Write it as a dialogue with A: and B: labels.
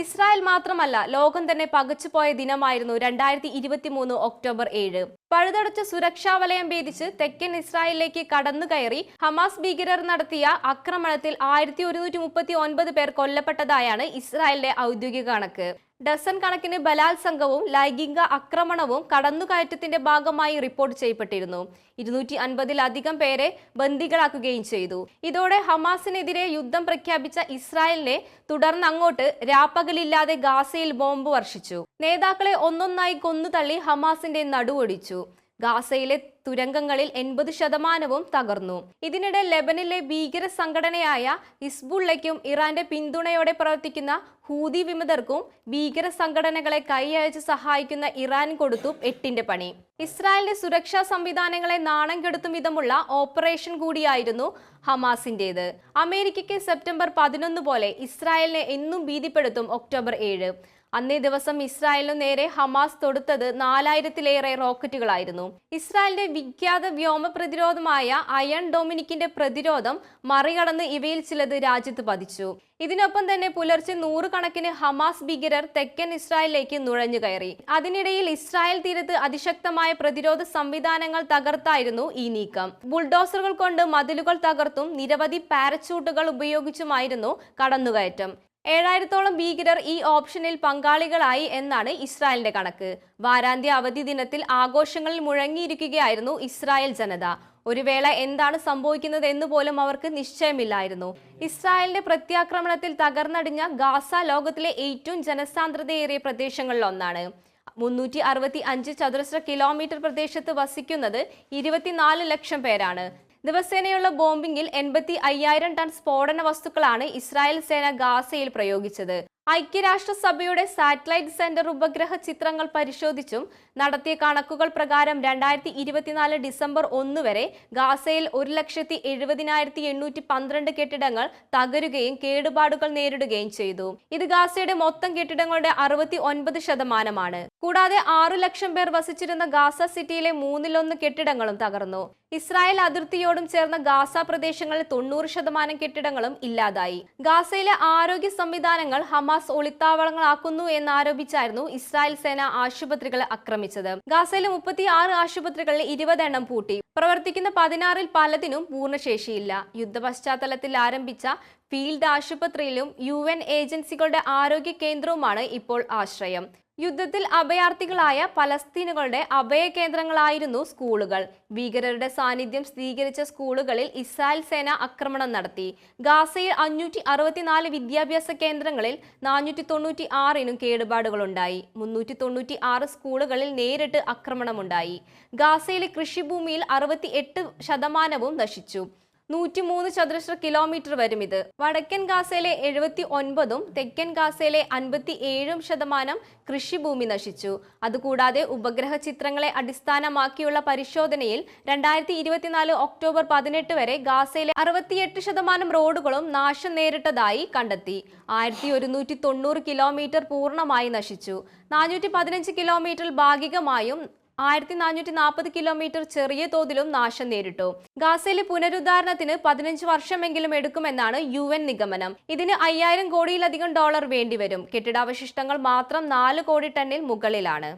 A: Israel മാത്രമല്ല ലോകം തന്നെ പകച്ചുപോയ ദിനമായിരുന്നു രണ്ടായിരത്തി ഇരുപത്തി മൂന്ന് ഒക്ടോബർ ഏഴ്. പഴുതടച്ച സുരക്ഷാ വലയം ഭേദിച്ച് തെക്കൻ ഇസ്രായേലിലേക്ക് കടന്നുകയറി ഹമാസ് ഭീകരർ നടത്തിയ ആക്രമണത്തിൽ ആയിരത്തി ഒരുന്നൂറ്റി മുപ്പത്തി ഒൻപത് പേർ കൊല്ലപ്പെട്ടതായാണ് ഇസ്രായേലിന്റെ ഔദ്യോഗിക കണക്ക്. ഡസൻ കണക്കിന് ബലാത്സംഗവും ലൈംഗിക ആക്രമണവും കടന്നുകയറ്റത്തിന്റെ ഭാഗമായി റിപ്പോർട്ട് ചെയ്യപ്പെട്ടിരുന്നു. ഇരുന്നൂറ്റി അൻപതിലധികം പേരെ ബന്ദികളാക്കുകയും ചെയ്തു. ഇതോടെ ഹമാസിനെതിരെ യുദ്ധം പ്രഖ്യാപിച്ച ഇസ്രായേലിനെ തുടർന്ന് അങ്ങോട്ട് രാപ്പകലില്ലാതെ ഗാസയിൽ ബോംബ് വർഷിച്ചു. നേതാക്കളെ ഒന്നൊന്നായി കൊന്നുതള്ളി ഹമാസിന്റെ നടുവൊടിച്ചു. ഗാസയിലെ തുരങ്കങ്ങളിൽ എൺപത് ശതമാനവും തകർന്നു. ഇതിനിടെ ലെബനിലെ ഭീകര സംഘടനയായ ഹിസ്ബുള്ളയ്ക്കും ഇറാന്റെ പിന്തുണയോടെ പ്രവർത്തിക്കുന്ന ഹൂതി വിമതർക്കും ഭീകര സംഘടനകളെ കൈയയച്ച് സഹായിക്കുന്ന ഇറാൻ കൊടുത്തു എട്ടിന്റെ പണി. ഇസ്രായേലിന്റെ സുരക്ഷാ സംവിധാനങ്ങളെ നാണം കെടുത്തും വിധമുള്ള ഓപ്പറേഷൻ കൂടിയായിരുന്നു ഹമാസിന്റേത്. അമേരിക്കയ്ക്ക് സെപ്റ്റംബർ പതിനൊന്ന് പോലെ ഇസ്രായേലിനെ എന്നും ഭീതിപ്പെടുത്തും ഒക്ടോബർ ഏഴ്. അന്നേ ദിവസം ഇസ്രായേലിനു നേരെ ഹമാസ് തൊടുത്തത് നാലായിരത്തിലേറെ റോക്കറ്റുകളായിരുന്നു. ഇസ്രായേലിന്റെ വിഖ്യാത വ്യോമ പ്രതിരോധമായ അയൺ ഡൊമിനിക്കിന്റെ പ്രതിരോധം മറികടന്ന് ഇവയിൽ ചിലത് രാജ്യത്ത് പതിച്ചു. ഇതിനൊപ്പം തന്നെ പുലർച്ചെ നൂറുകണക്കിന് ഹമാസ് ഭീകരർ തെക്കൻ ഇസ്രായേലിലേക്ക് നുഴഞ്ഞു കയറി. അതിനിടയിൽ ഇസ്രായേൽ തീരത്ത് അതിശക്തമായ പ്രതിരോധ സംവിധാനങ്ങൾ തകർത്തായിരുന്നു ഈ നീക്കം. ബുൾഡോസറുകൾ കൊണ്ട് മതിലുകൾ തകർത്തും നിരവധി പാരച്ചൂട്ടുകൾ ഉപയോഗിച്ചുമായിരുന്നു കടന്നുകയറ്റം. ഏഴായിരത്തോളം ഭീകരർ ഈ ഓപ്ഷനിൽ പങ്കാളികളായി എന്നാണ് ഇസ്രായേലിന്റെ കണക്ക്. വാരാന്ത്യ അവധി ദിനത്തിൽ ആഘോഷങ്ങളിൽ മുഴങ്ങിയിരിക്കുകയായിരുന്നു ഇസ്രായേൽ ജനത. ഒരു വേള എന്താണ് സംഭവിക്കുന്നത് എന്ന് പോലും അവർക്ക് നിശ്ചയമില്ലായിരുന്നു. ഇസ്രായേലിന്റെ പ്രത്യാക്രമണത്തിൽ തകർന്നടിഞ്ഞ ഗാസ ലോകത്തിലെ ഏറ്റവും ജനസാന്ദ്രതയേറിയ പ്രദേശങ്ങളിലൊന്നാണ്. മുന്നൂറ്റി അറുപത്തി അഞ്ച് ചതുരശ്ര കിലോമീറ്റർ പ്രദേശത്ത് വസിക്കുന്നത് ഇരുപത്തിനാല് ലക്ഷം പേരാണ്. ദിവസേനയുള്ള ബോംബിംഗിൽ എൺപത്തി അയ്യായിരം ടൺ സ്ഫോടന വസ്തുക്കളാണ് ഇസ്രായേൽ സേന ഗാസയിൽ പ്രയോഗിച്ചത്. ഐക്യരാഷ്ട്രസഭയുടെ സാറ്റലൈറ്റ് സെന്റർ ഉപഗ്രഹ ചിത്രങ്ങൾ പരിശോധിച്ചും നടത്തിയ കണക്കുകൾ പ്രകാരം രണ്ടായിരത്തി ഇരുപത്തിനാല് ഡിസംബർ ഒന്ന് വരെ ഗാസയിൽ ഒരു ലക്ഷത്തി എഴുപതിനായിരത്തി എണ്ണൂറ്റി പന്ത്രണ്ട് കെട്ടിടങ്ങൾ തകരുകയും കേടുപാടുകൾ നേരിടുകയും ചെയ്തു. ഇത് ഗാസയുടെ മൊത്തം കെട്ടിടങ്ങളുടെ അറുപത്തി ഒൻപത് ശതമാനമാണ്. കൂടാതെ ആറു ലക്ഷം പേർ വസിച്ചിരുന്ന ഗാസ സിറ്റിയിലെ മൂന്നിലൊന്ന് കെട്ടിടങ്ങളും തകർന്നു. ഇസ്രായേൽ അതിർത്തിയോടും ചേർന്ന ഗാസ പ്രദേശങ്ങളിൽ തൊണ്ണൂറ് ശതമാനം കെട്ടിടങ്ങളും ഇല്ലാതായി. ഗാസയിലെ ആരോഗ്യ സംവിധാനങ്ങൾ ഹമാസ് ഒളിത്താവളങ്ങളാക്കുന്നു എന്നാരോപിച്ചായിരുന്നു ഇസ്രായേൽ സേന ആശുപത്രികളെ ആക്രമിച്ചത്. ഗാസയിലെ മുപ്പത്തി ആറ് ആശുപത്രികളിൽ ഇരുപതെണ്ണം പൂട്ടി. പ്രവർത്തിക്കുന്ന പതിനാറിൽ പലതിനും പൂർണശേഷിയില്ല. യുദ്ധ പശ്ചാത്തലത്തിൽ ആരംഭിച്ച ഫീൽഡ് ആശുപത്രിയിലും യു എൻ ഏജൻസികളുടെ ആരോഗ്യ കേന്ദ്രവുമാണ് ഇപ്പോൾ ആശ്രയം. യുദ്ധത്തിൽ അഭയാർത്ഥികളായ പലസ്തീനുകളുടെ അഭയ കേന്ദ്രങ്ങളായിരുന്നു സ്കൂളുകൾ. ഭീകരരുടെ സാന്നിധ്യം സ്ഥിരീകരിച്ച സ്കൂളുകളിൽ ഇസ്രായേൽ സേന ആക്രമണം നടത്തി. ഗാസയിൽ അഞ്ഞൂറ്റി അറുപത്തിനാല് വിദ്യാഭ്യാസ കേന്ദ്രങ്ങളിൽ നാനൂറ്റി തൊണ്ണൂറ്റി ആറിനും കേടുപാടുകളുണ്ടായി. മുന്നൂറ്റി തൊണ്ണൂറ്റി ആറ് സ്കൂളുകളിൽ നേരിട്ട് ആക്രമണമുണ്ടായി. ഗാസയിലെ കൃഷിഭൂമിയിൽ അറുപത്തി എട്ട് ശതമാനവും നശിച്ചു. നൂറ്റിമൂന്ന് ചതുരശ്ര കിലോമീറ്റർ വരും ഇത്. വടക്കൻ ഗാസയിലെ എഴുപത്തി ഒൻപതും തെക്കൻ ഗാസയിലെ അൻപത്തി ഏഴും ശതമാനം കൃഷിഭൂമി നശിച്ചു. അതുകൂടാതെ ഉപഗ്രഹ ചിത്രങ്ങളെ അടിസ്ഥാനമാക്കിയുള്ള പരിശോധനയിൽ രണ്ടായിരത്തി ഇരുപത്തിനാല് ഒക്ടോബർ പതിനെട്ട് വരെ ഗാസയിലെ അറുപത്തിയെട്ട് ശതമാനം റോഡുകളും നാശം നേരിട്ടതായി കണ്ടെത്തി. ആയിരത്തി ഒരുന്നൂറ്റി തൊണ്ണൂറ് കിലോമീറ്റർ പൂർണമായി നശിച്ചു. നാനൂറ്റി പതിനഞ്ച് കിലോമീറ്റർ ഭാഗികമായും ആയിരത്തി നാനൂറ്റി നാൽപ്പത് കിലോമീറ്റർ ചെറിയ തോതിലും നാശം നേരിട്ടു. ഗാസയിലെ പുനരുദ്ധാരണത്തിന് പതിനഞ്ച് വർഷമെങ്കിലും എടുക്കുമെന്നാണ് യു എൻ നിഗമനം. ഇതിന് അയ്യായിരം കോടിയിലധികം ഡോളർ വേണ്ടിവരും. കെട്ടിടാവശിഷ്ടങ്ങൾ മാത്രം നാല് കോടി ടണ്ണിൽ മുകളിലാണ്.